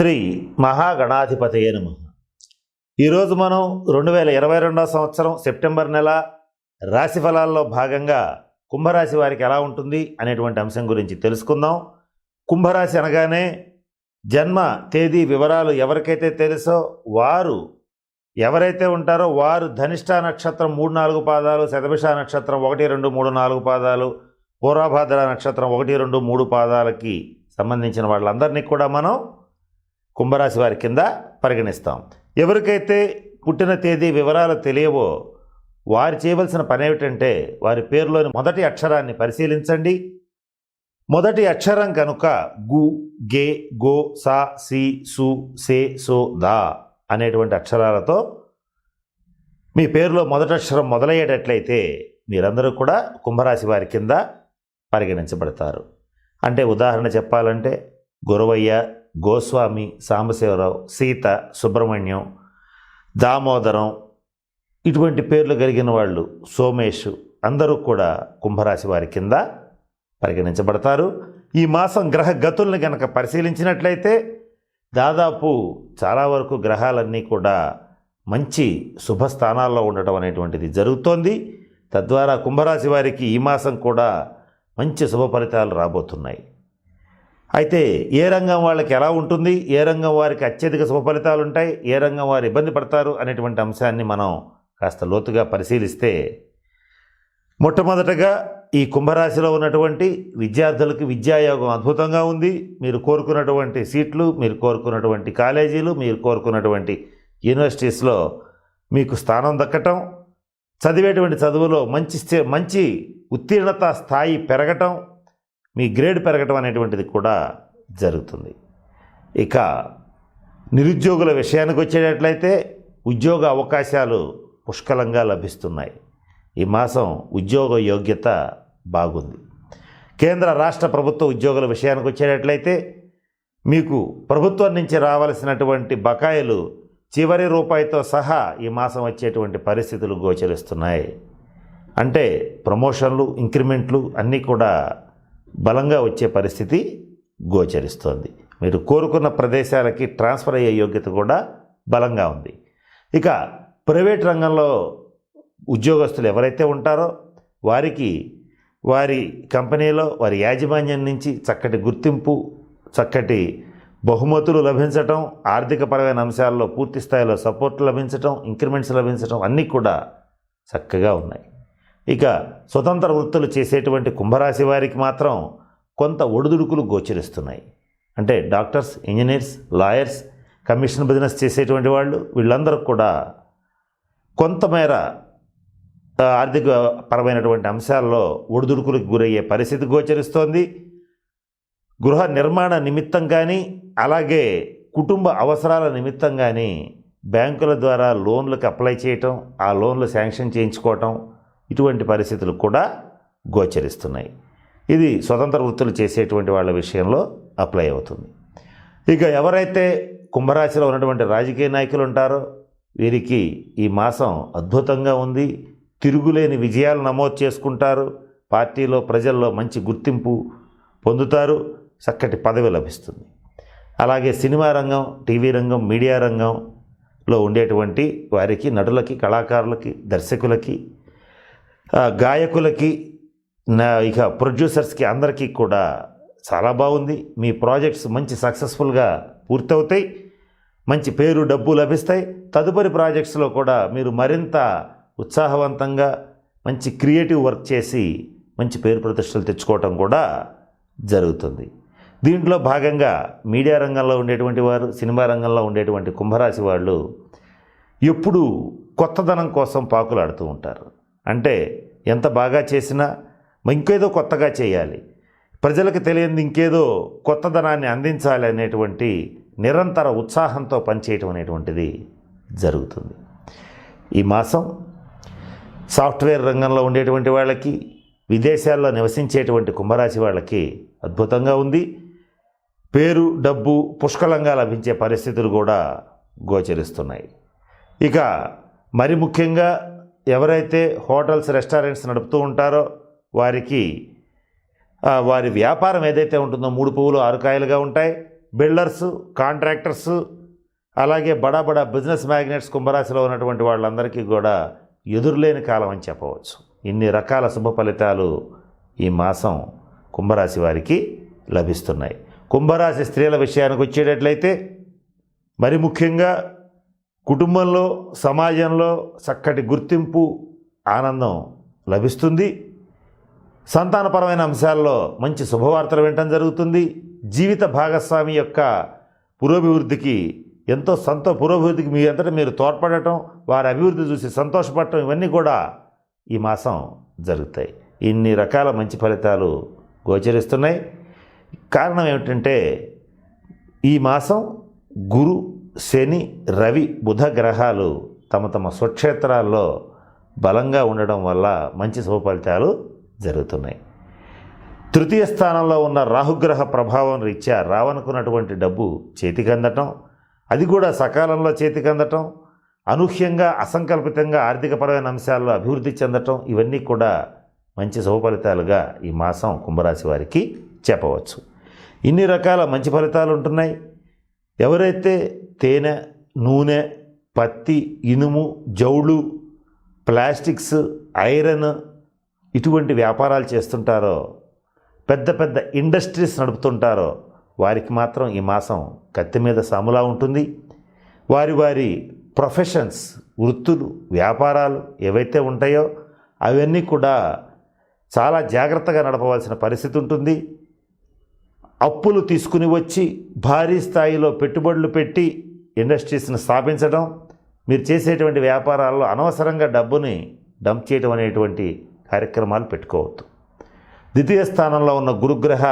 శ్రీ మహాగణాధిపతి నమ. ఈరోజు మనం రెండు వేల ఇరవై రెండవ సంవత్సరం సెప్టెంబర్ నెల రాశి ఫలాల్లో భాగంగా కుంభరాశి వారికి ఎలా ఉంటుంది అనేటువంటి అంశం గురించి తెలుసుకుందాం. కుంభరాశి అనగానే జన్మ తేదీ వివరాలు ఎవరికైతే తెలుసో వారు ఎవరైతే ఉంటారో వారు ధనిష్ట నక్షత్రం మూడు నాలుగు పాదాలు శతభిష నక్షత్రం ఒకటి రెండు మూడు నాలుగు పాదాలు పూర్వభాద్ర నక్షత్రం ఒకటి రెండు మూడు పాదాలకి సంబంధించిన వాళ్ళందరినీ కూడా మనం కుంభరాశి వారి కింద పరిగణిస్తాం. ఎవరికైతే పుట్టిన తేదీ వివరాలు తెలియవో వారు చేయవలసిన పని ఏమిటంటే వారి పేరులోని మొదటి అక్షరాన్ని పరిశీలించండి. మొదటి అక్షరం కనుక గు గే గో సా సి సు సే సో దా అనేటువంటి అక్షరాలతో మీ పేరులో మొదటి అక్షరం మొదలయ్యేటట్లయితే మీరందరూ కూడా కుంభరాశి వారి కింద పరిగణించబడతారు. అంటే ఉదాహరణ చెప్పాలంటే గురవయ్య గోస్వామి సాంబశివరావు సీత సుబ్రహ్మణ్యం దామోదరం ఇటువంటి పేర్లు కలిగిన వాళ్ళు సోమేష్ అందరూ కూడా కుంభరాశి వారి కింద పరిగణించబడతారు. ఈ మాసం గ్రహ గతుల్ని కనుక పరిశీలించినట్లయితే దాదాపు చాలా వరకు గ్రహాలన్నీ కూడా మంచి శుభ స్థానాల్లో ఉండటం అనేటువంటిది జరుగుతోంది. తద్వారా కుంభరాశి వారికి ఈ మాసం కూడా మంచి శుభ ఫలితాలు రాబోతున్నాయి. అయితే ఏ రంగం వాళ్ళకి ఎలా ఉంటుంది? ఏ రంగం వారికి అత్యధిక శుభఫలితాలు ఉంటాయి? ఏ రంగం వారు ఇబ్బంది పడతారు? అనేటువంటి అంశాన్ని మనం కాస్త లోతుగా పరిశీలిస్తే మొట్టమొదటగా ఈ కుంభరాశిలో ఉన్నటువంటి విద్యార్థులకు విద్యాయోగం అద్భుతంగా ఉంది. మీరు కోరుకున్నటువంటి సీట్లు మీరు కోరుకున్నటువంటి కాలేజీలు మీరు కోరుకున్నటువంటి యూనివర్సిటీస్లో మీకు స్థానం దక్కటం చదివేటువంటి చదువులో మంచి మంచి ఉత్తీర్ణత స్థాయి పెరగటం మీ గ్రేడ్ పెరగటం అనేటువంటిది కూడా జరుగుతుంది. ఇక నిరుద్యోగుల విషయానికి వచ్చేటట్లయితే ఉద్యోగ అవకాశాలు పుష్కలంగా లభిస్తున్నాయి. ఈ మాసం ఉద్యోగ యోగ్యత బాగుంది. కేంద్ర రాష్ట్ర ప్రభుత్వ ఉద్యోగుల విషయానికి వచ్చేటట్లయితే మీకు ప్రభుత్వం నుంచి రావాల్సినటువంటి బకాయిలు చివరి రూపాయితో సహా ఈ మాసం వచ్చేటువంటి పరిస్థితులు గోచరిస్తున్నాయి. అంటే ప్రమోషన్లు ఇంక్రిమెంట్లు అన్నీ కూడా బలంగా వచ్చే పరిస్థితి గోచరిస్తోంది. మీరు కోరుకున్న ప్రదేశాలకి ట్రాన్స్ఫర్ అయ్యే యోగ్యత కూడా బలంగా ఉంది. ఇక ప్రైవేట్ రంగంలో ఉద్యోగస్తులు ఎవరైతే ఉంటారో వారికి వారి కంపెనీలో వారి యాజమాన్యం నుంచి చక్కటి గుర్తింపు చక్కటి బహుమతులు లభించటం ఆర్థికపరమైన అంశాల్లో పూర్తి స్థాయిలో సపోర్ట్ లభించటం ఇంక్రిమెంట్స్ లభించటం అన్నీ కూడా చక్కగా ఉన్నాయి. ఇక స్వతంత్ర వృత్తులు చేసేటువంటి కుంభరాశి వారికి మాత్రం కొంత ఒడిదుడుకులు గోచరిస్తున్నాయి. అంటే doctors engineers lawyers commission business చేసేటువంటి వాళ్ళు వీళ్ళందరూ కూడా కొంతమేర ఆర్థిక పరమైనటువంటి అంశాల్లో ఒడిదుడుకులకు గురయ్యే పరిస్థితి గోచరిస్తోంది. గృహ నిర్మాణ నిమిత్తం కానీ అలాగే కుటుంబ అవసరాల నిమిత్తం కానీ బ్యాంకుల ద్వారా లోన్లకు అప్లై చేయటం ఆ లోన్లు శాంక్షన్ చేయించుకోవటం ఇటువంటి పరిస్థితులు కూడా గోచరిస్తున్నాయి. ఇది స్వతంత్ర వృత్తులు చేసేటువంటి వాళ్ళ విషయంలో అప్లై అవుతుంది. ఇక ఎవరైతే కుంభరాశిలో ఉన్నటువంటి రాజకీయ నాయకులు ఉంటారో వీరికి ఈ మాసం అద్భుతంగా ఉంది. తిరుగులేని విజయాలు నమోదు చేసుకుంటారు. పార్టీలో ప్రజల్లో మంచి గుర్తింపు పొందుతారు. చక్కటి పదవి లభిస్తుంది. అలాగే సినిమా రంగం టీవీ రంగం మీడియా రంగంలో ఉండేటువంటి వారికి నటులకి కళాకారులకి దర్శకులకి గాయకులకి నా ఇక ప్రొడ్యూసర్స్కి అందరికీ కూడా చాలా బాగుంది. మీ ప్రాజెక్ట్స్ మంచి సక్సెస్ఫుల్గా పూర్తవుతాయి. మంచి పేరు డబ్బు లభిస్తాయి. తదుపరి ప్రాజెక్ట్స్లో కూడా మీరు మరింత ఉత్సాహవంతంగా మంచి క్రియేటివ్ వర్క్ చేసి మంచి పేరు ప్రతిష్టలు తెచ్చుకోవటం కూడా జరుగుతుంది. దీంట్లో భాగంగా మీడియా రంగంలో ఉండేటువంటి వారు సినిమా రంగంలో ఉండేటువంటి కుంభరాశి వాళ్ళు ఎప్పుడూ కొత్తదనం కోసం పాకులాడుతూ ఉంటారు. అంటే ఎంత బాగా చేసినా ఇంకేదో కొత్తగా చేయాలి. ప్రజలకు తెలియంది ఇంకేదో కొత్తదనాన్ని అందించాలి అనేటువంటి నిరంతర ఉత్సాహంతో పనిచేయటం అనేటువంటిది జరుగుతుంది. ఈ మాసం సాఫ్ట్వేర్ రంగంలో ఉండేటువంటి వాళ్ళకి విదేశాల్లో నివసించేటువంటి కుంభరాశి వాళ్ళకి అద్భుతంగా ఉంది. పేరు డబ్బు పుష్కలంగా లభించే పరిస్థితులు కూడా గోచరిస్తున్నాయి. ఇక మరి ముఖ్యంగా ఎవరైతే హోటల్స్ రెస్టారెంట్స్ నడుపుతూ ఉంటారో వారికి వారి వ్యాపారం ఏదైతే ఉంటుందో మూడు పువ్వులు ఆరుకాయలుగా ఉంటాయి. బిల్డర్స్ కాంట్రాక్టర్స్ అలాగే బడా బడా బిజినెస్ మ్యాగ్నెట్స్ కుంభరాశిలో ఉన్నటువంటి వాళ్ళందరికీ కూడా ఎదురులేని కాలం అని చెప్పవచ్చు. ఇన్ని రకాల శుభ ఫలితాలు ఈ మాసం కుంభరాశి వారికి లభిస్తున్నాయి. కుంభరాశి స్త్రీల విషయానికి వచ్చేటట్లయితే మరి ముఖ్యంగా కుటుంబంలో సమాజంలో చక్కటి గుర్తింపు ఆనందం లభిస్తుంది. సంతానపరమైన అంశాల్లో మంచి శుభవార్తలు వినటం జరుగుతుంది. జీవిత భాగస్వామి యొక్క పురోభివృద్ధికి ఎంతో సంతో పురోభివృద్ధికి మీ అంతటా మీరు తోడ్పడటం వారి అభివృద్ధి చూసి సంతోషపడటం ఇవన్నీ కూడా ఈ మాసం జరుగుతాయి. ఇన్ని రకాల మంచి ఫలితాలు గోచరిస్తున్నాయి. కారణం ఏమిటంటే ఈ మాసం గురు శని రవి బుధ గ్రహాలు తమ తమ స్వక్షేత్రాల్లో బలంగా ఉండడం వల్ల మంచి శుభ ఫలితాలు జరుగుతున్నాయి. తృతీయ స్థానంలో ఉన్న రాహుగ్రహ ప్రభావం రీత్యా రావనుకున్నటువంటి డబ్బు చేతికి అందటం అది కూడా సకాలంలో చేతికి అందటం అనూహ్యంగా అసంకల్పితంగా ఆర్థికపరమైన అంశాల్లో అభివృద్ధి చెందటం ఇవన్నీ కూడా మంచి శుభ ఫలితాలుగా ఈ మాసం కుంభరాశి వారికి చెప్పవచ్చు. ఇన్ని రకాల మంచి ఫలితాలు ఉంటున్నాయి. ఎవరైతే తేనె నూనె పత్తి ఇనుము జౌళు ప్లాస్టిక్స్ ఐరన్ ఇటువంటి వ్యాపారాలు చేస్తుంటారో పెద్ద పెద్ద ఇండస్ట్రీస్ నడుపుతుంటారో వారికి మాత్రం ఈ మాసం కత్తి మీద సాములా ఉంటుంది. వారి వారి ప్రొఫెషన్స్ వృత్తులు వ్యాపారాలు ఏవైతే ఉంటాయో అవన్నీ కూడా చాలా జాగ్రత్తగా నడపవలసిన పరిస్థితి ఉంటుంది. అప్పులు తీసుకుని వచ్చి భారీ స్థాయిలో పెట్టుబడులు పెట్టి ఇండస్ట్రీస్ని స్థాపించడం మీరు చేసేటువంటి వ్యాపారాల్లో అనవసరంగా డబ్బుని డంప్ చేయడం అనేటువంటి కార్యక్రమాలు పెట్టుకోవద్దు. ద్వితీయ స్థానంలో ఉన్న గురుగ్రహ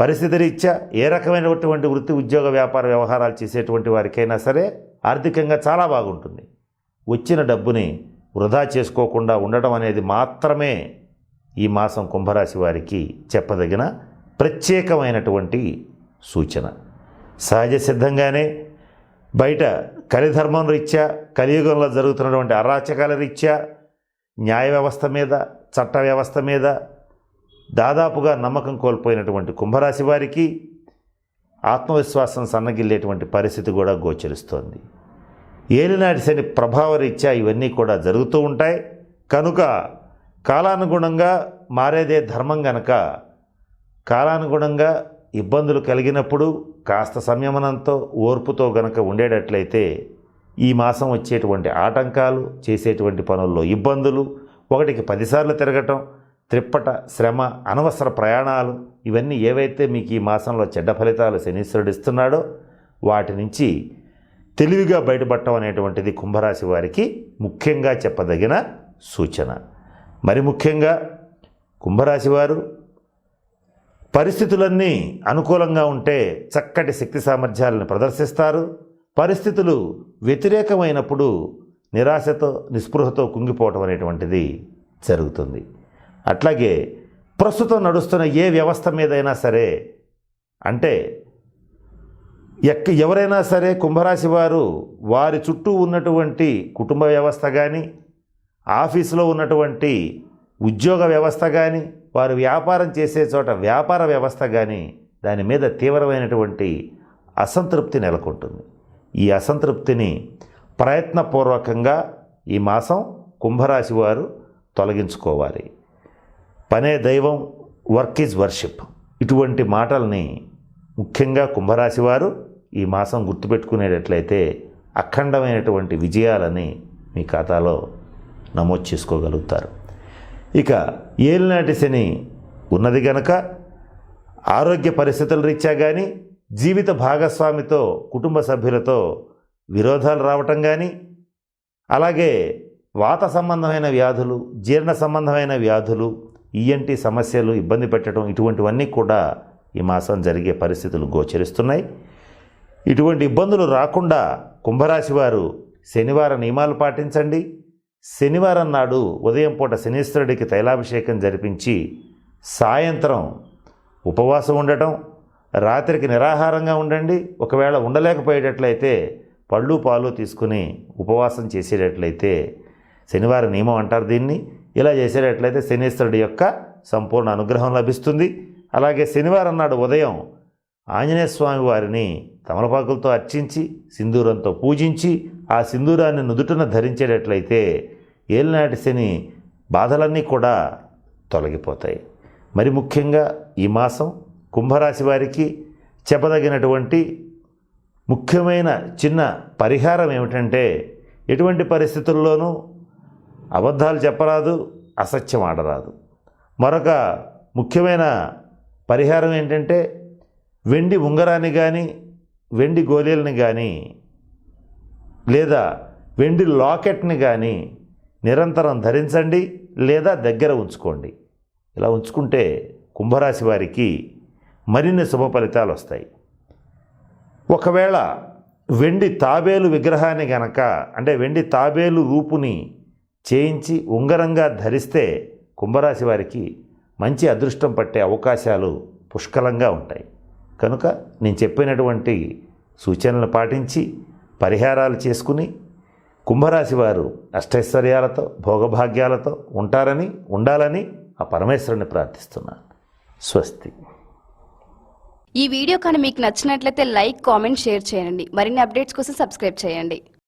పరిస్థితి రీత్యా ఏ రకమైనటువంటి వృత్తి ఉద్యోగ వ్యాపార వ్యవహారాలు చేసేటువంటి వారికైనా సరే ఆర్థికంగా చాలా బాగుంటుంది. వచ్చిన డబ్బుని వృధా చేసుకోకుండా ఉండడం అనేది మాత్రమే ఈ మాసం కుంభరాశి వారికి చెప్పదగిన ప్రత్యేకమైనటువంటి సూచన. సహజ సిద్ధంగానే బయట కలిధర్మం రీత్యా కలియుగంలో జరుగుతున్నటువంటి అరాచకాల రీత్యా న్యాయ వ్యవస్థ మీద చట్ట వ్యవస్థ మీద దాదాపుగా నమ్మకం కోల్పోయినటువంటి కుంభరాశి వారికి ఆత్మవిశ్వాసం సన్నగిల్లేటువంటి పరిస్థితి కూడా గోచరిస్తోంది. ఏలినాటి శని ప్రభావరీత్యా ఇవన్నీ కూడా జరుగుతూ ఉంటాయి. కనుక కాలానుగుణంగా మారేదే ధర్మం గనక కాలానుగుణంగా ఇబ్బందులు కలిగినప్పుడు కాస్త సంయమనంతో ఓర్పుతో గనక ఉండేటట్లయితే ఈ మాసం వచ్చేటువంటి ఆటంకాలు చేసేటువంటి పనుల్లో ఇబ్బందులు ఒకటికి పదిసార్లు తిరగటం త్రిప్పట శ్రమ అనవసర ప్రయాణాలు ఇవన్నీ ఏవైతే మీకు ఈ మాసంలో చెడ్డ ఫలితాలు శనీశ్వరుడు ఇస్తున్నాడో వాటి నుంచి తెలివిగా బయటపడటం అనేటువంటిది కుంభరాశి వారికి ముఖ్యంగా చెప్పదగిన సూచన. మరి ముఖ్యంగా కుంభరాశి వారు పరిస్థితులన్నీ అనుకూలంగా ఉంటే చక్కటి శక్తి సామర్థ్యాలను ప్రదర్శిస్తారు. పరిస్థితులు వ్యతిరేకమైనప్పుడు నిరాశతో నిస్పృహతో కుంగిపోవటం అనేటువంటిది జరుగుతుంది. అట్లాగే ప్రస్తుతం నడుస్తున్న ఏ వ్యవస్థ మీదైనా సరే అంటే ఎక్క ఎవరైనా సరే కుంభరాశి వారు వారి చుట్టూ ఉన్నటువంటి కుటుంబ వ్యవస్థ కానీ ఆఫీసులో ఉన్నటువంటి ఉద్యోగ వ్యవస్థ కానీ వారు వ్యాపారం చేసే చోట వ్యాపార వ్యవస్థ కానీ దాని మీద తీవ్రమైనటువంటి అసంతృప్తి నెలకొంటుంది. ఈ అసంతృప్తిని ప్రయత్నపూర్వకంగా ఈ మాసం కుంభరాశి వారు తొలగించుకోవాలి. పనే దైవం వర్క్ ఈజ్ వర్షిప్. ఇటువంటి మాటల్ని ముఖ్యంగా కుంభరాశి వారు ఈ మాసం గుర్తుపెట్టుకునేటట్లయితే అఖండమైనటువంటి విజయాలని మీ ఖాతాలో నమోదు చేసుకోగలుగుతారు. ఇక ఏలినాటి శని ఉన్నది గనక ఆరోగ్య పరిస్థితుల రీత్యా కానీ జీవిత భాగస్వామితో కుటుంబ సభ్యులతో విరోధాలు రావటం కానీ అలాగే వాత సంబంధమైన వ్యాధులు జీర్ణ సంబంధమైన వ్యాధులు ఈఎన్టీ సమస్యలు ఇబ్బంది పెట్టడం ఇటువంటివన్నీ కూడా ఈ మాసం జరిగే పరిస్థితులు గోచరిస్తున్నాయి. ఇటువంటి ఇబ్బందులు రాకుండా కుంభరాశి వారు శనివారం నియమాలు పాటించండి. శనివారం నాడు ఉదయం పూట శనీశ్వరుడికి తైలాభిషేకం జరిపించి సాయంత్రం ఉపవాసం ఉండటం రాత్రికి నిరాహారంగా ఉండండి ఒకవేళ ఉండలేకపోయేటట్లయితే పళ్ళు పాలు తీసుకుని ఉపవాసం చేసేటట్లయితే శనివారం నియమం అంటారు దీన్ని. ఇలా చేసేటట్లయితే శనీశ్వరుడి యొక్క సంపూర్ణ అనుగ్రహం లభిస్తుంది. అలాగే శనివారం నాడు ఉదయం ఆంజనేయ స్వామి వారిని తమలపాకులతో అర్చించి సింధూరంతో పూజించి ఆ సింధూరాన్ని నుదుటన ధరించేటట్లయితే ఏలినాటి శని బాధలన్నీ కూడా తొలగిపోతాయి. మరి ముఖ్యంగా ఈ మాసం కుంభరాశి వారికి చెప్పదగినటువంటి ముఖ్యమైన చిన్న పరిహారం ఏమిటంటే ఎటువంటి పరిస్థితుల్లోనూ అబద్ధాలు చెప్పరాదు అసత్యం ఆడరాదు. మరొక ముఖ్యమైన పరిహారం ఏంటంటే వెండి ఉంగరాన్ని కానీ వెండి గోళీలని కానీ లేదా వెండి లాకెట్ని కానీ నిరంతరం ధరించండి లేదా దగ్గర ఉంచుకోండి. ఇలా ఉంచుకుంటే కుంభరాశి వారికి మరిన్ని శుభ ఫలితాలు వస్తాయి. ఒకవేళ వెండి తాబేలు విగ్రహాన్ని గనక అంటే వెండి తాబేలు రూపుని చేయించి ఉంగరంగా ధరిస్తే కుంభరాశి వారికి మంచి అదృష్టం పట్టే అవకాశాలు పుష్కలంగా ఉంటాయి. కనుక నేను చెప్పినటువంటి సూచనలు పాటించి పరిహారాలు చేసుకుని కుంభరాశి వారు అష్టైశ్వర్యాలతో భోగభాగ్యాలతో ఉంటారని ఉండాలని ఆ పరమేశ్వరుని ప్రార్థిస్తున్నాను స్వస్తి. ఈ వీడియో కానీ మీకు నచ్చినట్లయితే లైక్ కామెంట్ షేర్ చేయండి. మరిన్ని అప్డేట్స్ కోసం సబ్స్క్రైబ్ చేయండి.